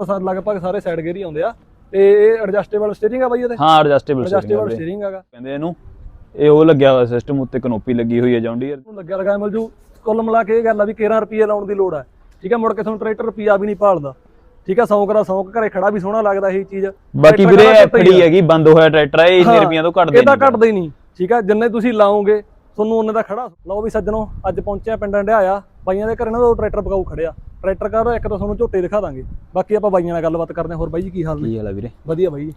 Sir ਲਗਭਗ ਸਾਰੇ side gear ਹੀ ਆਉਂਦੇ ਆ। ਤੇ ਇਹ ਐਡਜਸਟੇਬਲ ਸਟੀਅਰਿੰਗ ਆ ਬਾਈ ਇਹਦੇ ਹਾਂ ਐਡਜਸਟੇਬਲ ਐਡਜਸਟੇਬਲ ਸਟੀਅਰਿੰਗ ਹੈਗਾ ਕਹਿੰਦੇ ਇਹਨੂੰ ਇਹ ਉਹ ਲੱਗਿਆ ਹੋਇਆ ਸਿਸਟਮ ਉੱਤੇ ਕਨੋਪੀ ਲੱਗੀ ਹੋਈ ਹੈ ਜੌਂਡੀਅਰ ਨੂੰ ਲੱਗਿਆ ਲਗਾਇਆ ਮਿਲ ਜੂ। ਕੁੱਲ ਮਿਲਾ ਕੇ ਇਹ ਗੱਲ ਆ ਵੀ 13 ਰੁਪਏ ਲਾਉਣ ਦੀ ਲੋੜ ਹੈ ਠੀਕ ਹੈ ਮੁੜ ਕੇ ਤੁਹਾਨੂੰ ਟਰੈਕਟਰ ਰੁਪਿਆ ਵੀ ਨਹੀਂ ਭਾਲਦਾ। ਠੀਕ ਹੈ 100 ਕਰਾ 100 ਘਰੇ ਖੜਾ ਵੀ ਸੋਹਣਾ ਲੱਗਦਾ ਇਹ ਚੀਜ਼। ਬਾਕੀ ਵੀਰੇ ਘੱਟ ਐਫਡੀ ਆ। ਹੈਗੀ ਬੰਦ ਹੋਇਆ ਟਰੈਕਟਰ ਹੈ ਇਹ ਇੰਨੇ ਹਾਂ, ਰੁਪਈਆਂ ਤੋਂ ਘੱਟਦੇ ਇਹਦਾ ਨਹੀਂ। ਘਟਦਾ ਹੀ ਨਹੀਂ। ਠੀਕ ਹੈ ਜਿੰਨੇ ਤੁਸੀਂ ਲਾਓਗੇ ਤੁਹਾਨੂੰ ਉਹਨੇ ਦਾ ਖੜਾ। ਲਓ ਵੀ ਸੱਜਣੋ ਅੱਜ ਪਹੁੰਚਿਆ ਪਿੰਡਾਂ ਢਿਆਇਆ ਬਾਈਆਂ ਦੇ ਘਰੇ ਨਾ ਉਹ ਟਰੈਕਟਰ ਬਕਾਊ ਖੜਿਆ ਟਰੈਕਟਰ ਕਰ ਇੱਕ ਤਾਂ ਤੁਹਾਨੂੰ ਝੋਟੇ ਦਿਖਾ ਦਾਂਗੇ। ਬਾਕੀ ਆਪਾਂ ਬਾਈਆਂ ਨਾਲ ਗੱਲਬਾਤ ਕਰਦੇ ਹਾਂ ਹੋਰ ਬਾਈ ਜੀ ਕੀ ਹਾਲ ਨੇ? ਕੀ ਹਾਲ ਵੀਰੇ? ਵਧੀਆ ਬਾਈ ਜੀ।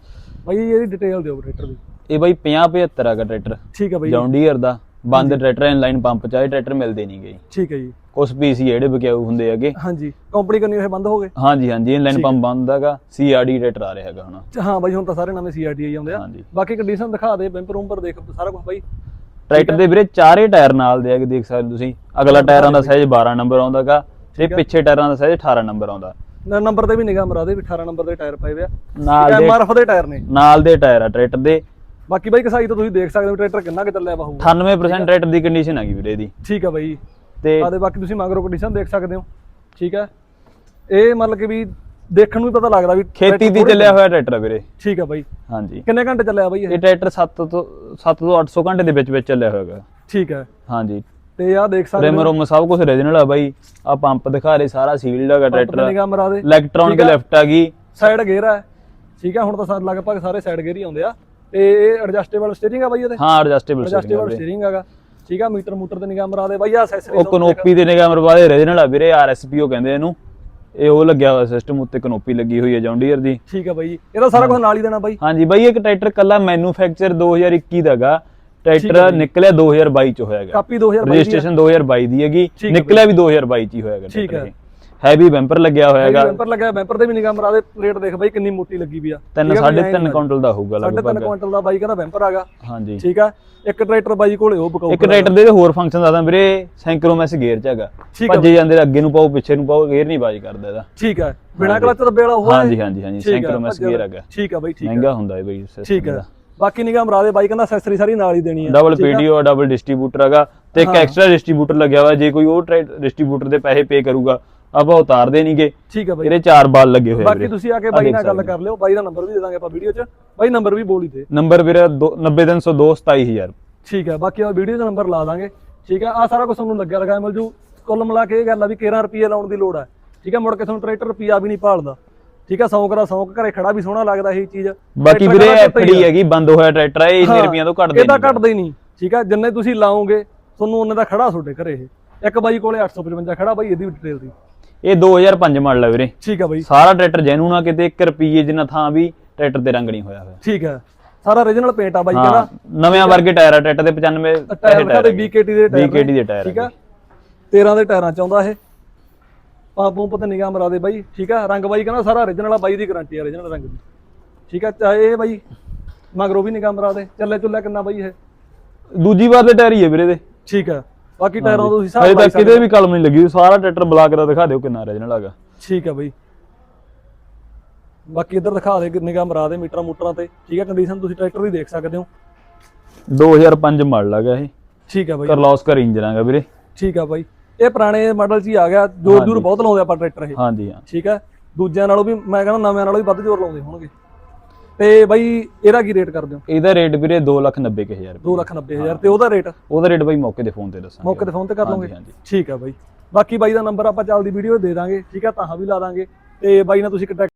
ਬਾਈ ਜੀ ਇਹਦੀ ਡਿਟੇਲ ਦਿਓ ਟਰੈਕਟਰ ਦੀ। ਇਹ ਬਾਈ 50 75 ਹੈਗਾ ਟਰੈਕਟਰ ਠੀਕ ਹੈ ਬਾਈ ਜੀ, ਜੌਂਡੀਅਰ ਦਾ। ਬੰਦ ਟਰੈਕਟਰ ਇਨਲਾਈਨ ਪੰਪ ਚਾਹੇ ਟਰੈਕਟਰ ਮਿਲਦੇ ਨਹੀਂ ਗਏ ਠੀਕ ਹੈ ਜੀ। ਕੁਝ ਪੀਸੀ ਜਿਹੜੇ ਬਕਿਆਊ ਹੁੰਦੇ ਹੈਗੇ ਹਾਂਜੀ। ਕੰਪਨੀ ਕੰਨੀ ਇਹ ਬੰਦ ਹੋ ਗਏ? ਹਾਂਜੀ ਹਾਂਜੀ। ਇਨਲਾਈਨ ਪੰਪ ਬੰਦ ਹੈਗਾ ਸੀਆਰਡੀ ਟਰੈਕਟਰ ਆ ਰਿਹਾ ਹੈਗਾ ਹੁਣ। ਹਾਂ ਬਾਈ ਹੁਣ ਤਾਂ ਸਾਰੇ ਨਵੇਂ ਸੀਆਰਟੀ ਆਈ ਜਾਂਦੇ ਆ। ਬਾਕੀ ਕੰਡੀਸ਼ਨ ਦਿਖਾ ਦੇ ਬੰਪਰ ਉੱਪਰ ਦੇਖ ਸਾਰਾ ਕੁਝ ਬਾਈ। ਟਰੈਕਟਰ ਦੇ ਵੀਰੇ ਚਾਰੇ ਟਾਇਰ ਨਾਲ ਦੇ ਹੈਗੇ ਦੇਖ ਸਕਦੇ ਤੁਸੀਂ। ਅਗਲਾ ਟਾਇਰਾਂ ਦਾ ਸਾਈਜ਼ 12 ਨੰਬਰ ਆਉਂਦਾਗਾ ਤੇ ਪਿੱਛੇ ਟਾਇਰਾਂ ਦਾ ਸਾਈਜ਼ 18 ਨੰਬਰ ਆਉਂਦਾ। ਨ- ਨੰਬਰ ਤੇ ਵੀ ਨਿਗਾਹ ਮਰਾ ਦੇ ਵੀ 18 ਨੰਬਰ ਦੇ ਟਾਇਰ ਪਏ ਆ। ਨਾਲ ਦੇ ਐਮਆਰਐਫ ਦੇ ਟਾਇਰ ਨੇ। ਨਾਲ ਦੇ ਟਾਇਰ ਆ ਟਰੈਕਟਰ ਦੇ। ਬਾਕੀ ਬਾਈ ਕਸਾਈ ਤਾਂ ਤੁਸੀਂ ਦੇਖ ਸਕਦੇ ਹੋ ਟਰੈਕਟਰ ਕਿੰਨਾ ਕਿ ਚੱਲਿਆ ਬਾਹੂ 98% ਟਰੈਕਟਰ ਦੀ ਕੰਡੀਸ਼ਨ ਹੈਗੀ ਵੀਰੇ ਦੀ ਠੀਕ ਆ ਬਾਈ। ਤੇ ਆਦੇ ਬਾਕੀ ਤੁਸੀਂ ਮਗਰੋਂ ਕੰਡੀਸ਼ਨ ਦੇਖ ਸਕਦੇ ਹੋ। ਠੀਕ ਹੈ ਇਹ ਮਤਲਬ ਕਿ ਵੀ ਦੇਖਣ ਨੂੰ ਵੀ ਪਤਾ ਲੱਗਦਾ ਵੀ ਖੇਤੀ ਦੀ ਚੱਲਿਆ ਹੋਇਆ ਟਰੈਕਟਰ ਆ ਵੀਰੇ। ਠੀਕ ਆ ਬਾਈ। ਹਾਂਜੀ। ਕਿੰਨੇ ਘੰਟੇ ਚੱਲਿਆ ਬਾਈ ਇਹ? ਟਰੈਕਟਰ 7 ਤੋਂ 7 ਤੋਂ 800 ਘੰਟੇ ਦੇ ਵਿੱਚ ਵਿੱਚ ਚੱਲਿਆ ਹੋਇਆਗਾ ਠੀਕ ਹੈ ਹਾਂਜੀ। ਤੇ ਆਹ ਦੇਖ ਸਕਦੇ ਰਿਮ ਰੋਮ ਸਭ ਕੁਝ ਰੀਜਨਲ ਆ ਬਾਈ। ਆ ਪੰਪ ਦਿਖਾ ਰਹੇ ਸਾਰਾ ਸੀਲਡ ਹੈਗਾ ਟਰੈਕਟਰ ਦੇ। ਇਲੈਕਟ੍ਰੋਨਿਕ ਲਿਫਟ ਆ? ਗਈ। ਸਾਈਡ ਗੇਅਰ ਹੈ ਠੀਕ ਹੈ ਹੁਣ ਤਾਂ ਸਾਰੇ ਲਗਭਗ ਸਾਰੇ ਸਾਈਡ ਗੇਅਰ ਹੀ ਆਉਂਦੇ ਆ। ਤੇ ਇਹ ਐਡਜਸਟੇਬਲ ਸਟੀਅਰਿੰਗ ਆ ਬਾਈ ਇਹਦੇ? ਹਾਂ ਐਡਜਸਟੇਬਲ ਐਡਜਸਟੇਬਲ ਸਟੀਅਰਿੰਗ ਹੈਗਾ। ਠੀਕ ਆ ਮੀਟਰ ਮੂਟਰ ਤੇ ਨਿਗਾਹ ਮਰਾ ਦੇ। ਬਾਈ ਆ ਐਕਸੈਸਰੀ ਉਹ ਕਨੋਪੀ ਦੇ ਨਿਗਾਹ ਮਰਵਾਦੇ ਰੀਜਨਲ ਆ ਵੀਰੇ ਆਰਐਸਪੀਓ ਕਹਿੰਦੇ ਇਹਨੂੰ। ਇਹ ਉਹ ਲੱਗਿਆ ਹੋਇਆ ਸਿਸਟਮ ਉੱਤੇ ਕਨੋਪੀ ਲੱਗੀ ਹੋਈ ਹੈ ਜੌਂਡੀਅਰ ਦੀ। ਠੀਕ ਆ ਬਾਈ। ਇਹਦਾ ਸਾਰਾ ਕੁਝ ਨਾਲ ਹੀ ਦੇਣਾ ਬਾਈ। ਹਾਂਜੀ ਬਾਈ ਇੱਕ ਟਰੈਕਟਰ ਕੱਲਾ ਮੈਨੂਫੈਕਚਰ 2021 ਦਾਗਾ ਟਰੈਕਟਰ ਨਿਕਲਿਆ 2022 ਚ ਹੋਇਆਗਾ ਕਾਪੀ 2022 ਦੀ ਆ। ਰਜਿਸਟ੍ਰੇਸ਼ਨ 2022 ਦੀ ਹੈਗੀ। ਨਿਕਲਿਆ ਵੀ 2022 ਚ ਹੀ ਹੋਇਆਗਾ ਠੀਕ ਹੈ। ਹੈਵੀ ਬੈਂਪਰ ਲੱਗਿਆ ਹੋਇਆਗਾ ਬੈਂਪਰ ਲੱਗਿਆ ਬੈਂਪਰ ਤੇ ਵੀ ਨਿਗਾਹ ਮਰਾ ਦੇ। ਪਲੇਟ ਦੇਖ ਬਾਈ ਕਿੰਨੀ ਮੋਟੀ ਲੱਗੀ ਵੀ ਆ। ਤਿੰਨ ਸਾਢੇ ਤਿੰਨ ਕੁਇੰਟਲ ਦਾ ਹੋਊਗਾ ਸਾਢੇ ਤਿੰਨ ਲਗਭਗ। ਕੁਇੰਟਲ ਦਾ ਬਾਈ ਕਹਿੰਦਾ ਬੈਂਪਰ ਹੈਗਾ ਹਾਂਜੀ। ਠੀਕ ਆ। ਇੱਕ ਟਰੈਕਟਰ ਬਾਈ ਕੋਲੇ ਉਹ ਬਕਾਊ ਇੱਕ ਟਰੈਕਟਰ ਦੇ ਹੋਰ ਫੰਕਸ਼ਨ ਆਦਾ ਵੀਰੇ ਸੈਂਕਰੋਮੈਸ ਗੇਅਰ ਚ ਹੈਗਾ। ਭੱਜੇ ਜਾਂਦੇ ਅੱਗੇ ਨੂੰ ਪਾਓ ਪਿੱਛੇ ਨੂੰ ਪਾਓ ਗੇਅਰ ਨਹੀਂ ਬਾਜ ਕਰਦਾ ਇਹਦਾ। ਠੀਕ ਆ। ਬਿਨਾ ਕਲਚ ਦੱਬੇ ਵਾਲਾ ਉਹ ਹਾਂਜੀ ਹਾਂਜੀ ਹਾਂਜੀ। ਸੈਂਕਰੋਮੈਸ ਗੇਅਰ ਹੈਗਾ। ਠੀਕ ਆ ਬਾਈ ਠੀਕ ਮਹਿੰਗਾ ਹੁੰਦਾ ਹੈ ਬਈ ਠੀਕ ਆ। ਬਾਕੀ ਨਿਗਾਹ ਮਰਾ ਦੇ ਬਾਈ ਕਹਿੰਦਾ ਐਕਸੈਸਰੀ ਸਾਰੀ ਨਾਲ ਹੀ ਦੇਣੀ ਆ। ਡਬਲ ਪੀਡੀਓ ਡਬਲ ਡਿਸਟ੍ਰੀਬਿਊਟਰ ਹੈਗਾ ਤੇ ਇੱਕ ਐਕਸਟਰਾ ਡਿਸਟ੍ਰੀਬਿਊਟਰ ਲੱਗਿਆ ਹੋਇਆ ਜੇ ਕੋਈ ਉਹ ਡਿਸਟ੍ਰੀਬਿਊਟਰ ਦੇ ਪੈਸੇ ਪੇ ਕਰੂਗਾ ਆਪਾਂ ਉਤਾਰਦੇ ਨਹੀਂਗੇ ਠੀਕ ਆ ਬਾਈ। ਇਹਦੇ ਚਾਰ ਬਾਲ ਲੱਗੇ ਹੋਏ ਬਾਕੀ ਤੁਸੀਂ ਆ ਕੇ ਬਾਈ ਨਾਲ ਗੱਲ ਕਰ ਲਿਓ ਬਾਈ ਦਾ ਨੰਬਰ ਵੀ ਦੇ ਦਾਂਗੇ ਆਪਾਂ ਵੀਡੀਓ 'ਚ। ਬਾਈ ਨੰਬਰ ਵੀ ਬੋਲ ਹੀ ਤੇ ਨੰਬਰ ਵੀਰੇ 90302 27000 ਠੀਕ ਆ ਬਾਕੀ ਆ ਵੀਡੀਓ ਦਾ ਨੰਬਰ ਲਾ ਦਾਂਗੇ। ਠੀਕ ਆ ਆ ਸਾਰਾ ਕੁਝ ਤੁਹਾਨੂੰ ਲੱਗਿਆ ਲਗਾਇਆ ਮਿਲ ਜੂ। ਕੁੱਲ ਮਿਲਾ ਕੇ ਇਹ ਗੱਲ ਆ ਵੀ 13 ਰੁਪਏ ਲਾਉਣ ਦੀ ਲੋੜ ਹੈ ਠੀਕ ਆ ਮੁੜ ਕੇ ਤੁਹਾਨੂੰ ਟਰੈਕਟਰ ਰੁਪਿਆ ਵੀ ਨਹੀਂ ਭਾਲਦਾ। ਠੀਕ ਆ 100 ਕਰਾ 100 ਘਰੇ ਖੜਾ ਵੀ ਸੋਹਣਾ ਲੱਗਦਾ ਇਹ ਚੀਜ਼। ਬਾਕੀ ਵੀਰੇ ਘੱਟ ਐਫਡੀ। ਹੈਗੀ ਬੰਦ ਹੋਇਆ ਟਰੈਕਟਰ ਹੈ ਇਹ ਰੁਪਈਆਂ ਤੋਂ ਘੱਟਦੇ ਇਹਦਾ ਨਹੀਂ ਘਟਦਾ ਹੀ ਨਹੀਂ ਠੀਕ ਆ ਜਿੰਨੇ ਤੁਸੀਂ ਲਾਓਗੇ ਤੁਹਾਨੂੰ ਉਹਨੇ ਦਾ ਖੜਾ ਤੁਹਾਡੇ ਘਰੇ ਇਹ। ਇੱਕ ਬਾਈ ਕੋਲੇ 855 ਖੜਾ ਬਾਈ ਇਹਦੀ ਡਿਟੇਲ ਦੀ। ਇਹ 2005 ਮਾਡਲ ਹੈ ਵੀਰੇ। ਠੀਕ ਆ ਬਾਈ। ਸਾਰਾ ਟਰੈਕਟਰ ਜੈਨੂਨ ਆ ਕਿਤੇ 1 ਰੁਪਈਏ ਜਿੰਨਾ ਥਾਂ ਵੀ ਟਰੈਕਟਰ ਤੇ ਰੰਗ ਨਹੀਂ ਹੋਇਆ ਹੋਇਆ। ਠੀਕ ਆ ਸਾਰਾ origignal ਪੇਂਟ ਆ ਬਾਈ ਕਹਿੰਦਾ। ਨਵੇਂ ਵਰਗੇ ਟਾਇਰ ਆ ਟਰੈਕਟਰ ਦੇ 95 ਟਾਇਰ ਦੇ BKT ਦੇ ਟਾਇਰ BKT ਦੇ ਟਾਇਰ ਠੀਕ ਆ। 13 ਦੇ ਟਾਇਰਾਂ ਚ ਆਉਂਦਾ ਇਹ। ਪੰਪ ਪੰਪ ਤੇ ਨਿਗਾਹ ਮਰਾ ਦੇ ਬਾਈ ਠੀਕ ਆ? ਰੰਗ ਬਾਈ ਕਹਿੰਦਾ ਸਾਰਾ origignal ਆ ਬਾਈ ਦੀ ਗਾਰੰਟੀ ਆ origignal ਰੰਗ ਦੀ। ਠੀਕ ਆ? ਚਾਹੇ ਇਹ ਬਾਈ ਮਗਰੋਂ ਵੀ ਨਿਗਾਹ ਮਰਾ ਦੇ। ਚੱਲੇ ਚੁੱਲੇ ਕਿੰਨਾ ਬਾਈ ਇਹ? ਦੂਜੀ ਵਾਰ ਦੇ ਟਾਇਰ ਹੀ ਹੈ ਵੀਰੇ ਦੇ। ਠੀਕ ਆ। ਬਾਕੀ ਟਾਇਰਾਂ ਦਾ ਤੁਸੀਂ ਲਾ ਤੱਕ ਕਿਤੇ ਵੀ ਕਲਮ ਨਹੀਂ ਲੱਗੀ ਸਾਰਾ ਟਰੈਕਟਰ ਬਲਾਕ ਦਾ ਦਿਖਾ ਦਿਓ ਕਿੰਨਾ ਰੀਜਨਲ ਹੈਗਾ। ਠੀਕ ਆ ਬਾਈ। ਬਾਕੀ ਇੱਧਰ ਦਿਖਾ ਦੇ ਨਿਗਾਹ ਮਰਾ ਦੇ ਮੀਟਰਾਂ ਮੂਟਰਾਂ ਤੇ। ਠੀਕ ਆ? ਕੰਡੀਸ਼ਨ ਤੁਸੀਂ ਟਰੈਕਟਰ ਦੀ ਦੇਖ ਸਕਦੇ ਹੋ। 2005 ਮਾਡਲ ਹੈਗਾ ਇਹ। ਠੀਕ ਆ ਬਾਈ। ਕਰਲੋਸਕਰ ਇੰਜਨ ਹੈਗਾ ਵੀਰੇ। ਠੀਕ ਆ ਬਾਈ। ਇਹ ਪੁਰਾਣੇ ਮਾਡਲ 'ਚ ਹੀ ਆ ਗਿਆ ਜੋਰ ਜੂਰ ਬਹੁਤ ਲਾਉਂਦੇ ਆਪਾਂ ਟਰੈਕਟਰ ਇਹ। ਹਾਂਜੀ ਹਾਂ। ਠੀਕ ਆ ਦੂਜਿਆਂ ਨਾਲੋਂ ਵੀ ਮੈਂ ਕਹਿੰਦਾ ਨਵਿਆਂ ਨਾਲੋਂ ਵੀ ਵੱਧ ਜ਼ੋਰ ਲਾਉਂਦੇ ਹੋਣਗੇ। ਤੇ ਬਾਈ ਇਹਦਾ ਕੀ ਰੇਟ ਕਰਦੇ ਹੋ? ਇਹਦਾ ਰੇਟ ਵੀਰੇ 290000 ਰੁਪਏ। 290000 ਤੇ ਉਹਦਾ ਰੇਟ ਉਹਦਾ ਰੇਟ ਬਾਈ ਮੌਕੇ ਦੇ ਫੋਨ ਤੇ ਦੱਸਾਂਗੇ। ਮੌਕੇ ਤੇ ਫੋਨ ਤੇ ਕਰ ਹਾਂਜੀ। ਠੀਕ ਆ ਬਾਈ। ਬਾਕੀ ਬਾਈ ਦਾ ਨੰਬਰ ਆਪਾਂ ਚੱਲਦੀ ਵੀਡੀਓ ਦੇ ਦਾਂਗੇ ਠੀਕ ਆ ਤਾਂ ਵੀ ਲਾ ਦਾਂਗੇ। ਤੇ ਬਾਈ ਨਾਲ ਤੁਸੀਂ ਕੰਟੈਕਟ